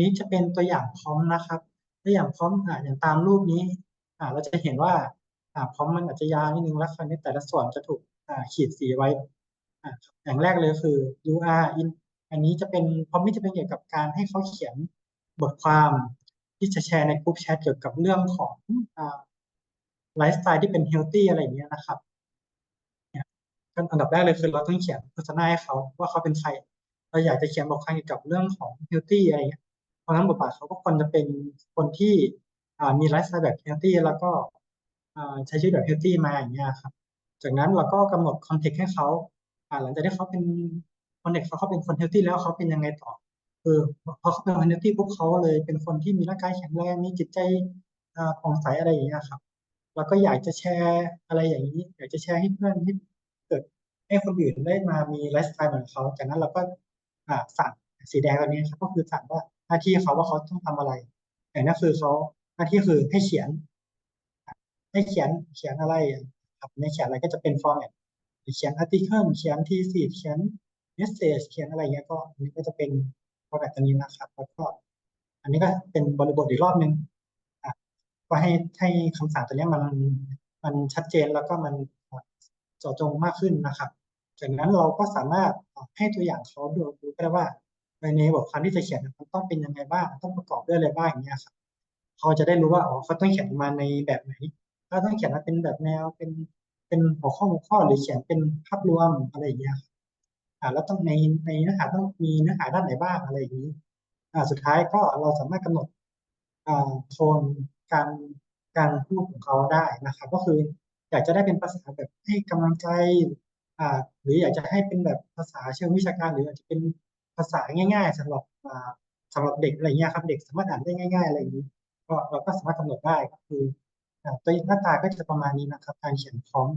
นี้จะเป็นตัวอย่างพร้อมนะครับ ตัวอย่างพร้อมอ่าอย่างตามรูปนี้อ่าเราจะเห็นว่าอ่าพร้อมมันอาจจะยาวนิดนึงแล้วคราวนี้แต่ละส่วนจะถูกอ่าขีดสีไว้อ่าอย่างแรกเลยคือ UR in อันนี้จะเป็นพร้อมนี่จะเป็นเกี่ยวกับการให้เขาเขียนบทความที่จะแชร์ในกลุ่มแชทเกี่ยวกับเรื่องของอ่าไลฟ์สไตล์ที่เป็นเฮลตี้อะไรอย่างเงี้ยนะครับเนี่ยอันดับแรกเลยคือเราต้องเขียนโฆษณาให้เขาว่าเขาเป็นใคร เราอยากจะเขียนบทความเกี่ยวกับเรื่องของเฮลตี้อะไรเงี้ย เพราะนั้นบทบาทเขาก็ควรจะเป็นคนที่มีไลฟ์สไตล์แบบเฮลตี้แล้วก็ใช้ชีวิตแบบเฮลตี้มาอย่างเงี้ยครับ จากนั้นเราก็กำหนดคอนเทกต์ให้เขาหลังจากที่เขาเป็นคอนเทกต์เขาเขาเป็นคนเฮลตี้แล้วเขาเป็นยังไงต่อคือพอเขาเป็นคนเฮลตี้ปุ๊บเขาเลยเป็นคนที่มีร่างกายแข็งแรงมีจิตใจผ่องใสอะไรอย่างเงี้ยครับเราก็อยากจะแชร์อะไรอย่างนี้ อยากจะแชร์ให้เพื่อนให้เกิดให้คนอื่นได้มามีไลฟ์สไตล์เหมือนเขาจากนั้นเราก็สั่งสีแดงตัวนี้ครับก็คือสั่งว่า น้าที่เขาว่าเขาต้องทำอะไรแต่นั่นคือเขาหน้าที่คือให้เขียน ให้เขียนเขียนอะไรครับในเขียนอะไรก็จะเป็นฟอร์แมตเขียนอาร์ติเคิลเขียนทีสีเขียนเมสเซจเขียนอะไรเงี้ยก็อันนี้ก็จะเป็นฟอร์แมตตัวนี้นะครับแล้วก็อันนี้ก็เป็นบริบทอีกรอบหนึ่งอะก็ให้ให้คำสั่งตัวนี้มันมันชัดเจนแล้วก็มันเจาะจงมากขึ้นนะครับจากนั้นเราก็สามารถให้ตัวอย่างเขาดูดูก็ได้ว่า ในบทความที่จะเขียนมันต้องเป็นยังไงบ้างต้องประกอบด้วยอะไรบ้างอย่างเงี้ยครับเขาจะได้รู้ว่าอ๋อเขาต้องเขียนมาในแบบไหนถ้าต้องเขียนมาเป็นแบบแนวเป็นเป็นหัวข้อหัวข้อหรือเขียนเป็นภาพรวมอะไรอย่างเงี้ยอ่าแล้วต้องในในเนื้อหาต้องมีเนื้อหาด้านไหนบ้างอะไรอย่างนี้อ่าสุดท้ายก็เราสามารถกำหนดอ่าโทนการการพูดของเขาได้นะครับ ก็คืออยากจะได้เป็นภาษาแบบให้กำลังใจอ่าหรืออยากจะให้เป็นแบบภาษาเชิงวิชาการหรืออาจจะเป็น ภาษาง่าย ๆสำหรับสำสำหรับเด็กอะไรเงี้ยครับเด็กสามารถอ่านได้ง่าย ๆ อะไรอย่างนี้ก็เราก็สามารถกำหนดได้ก็คือตัวหน้าตาก็จะประมาณนี้นะครับการเขียนพร้อม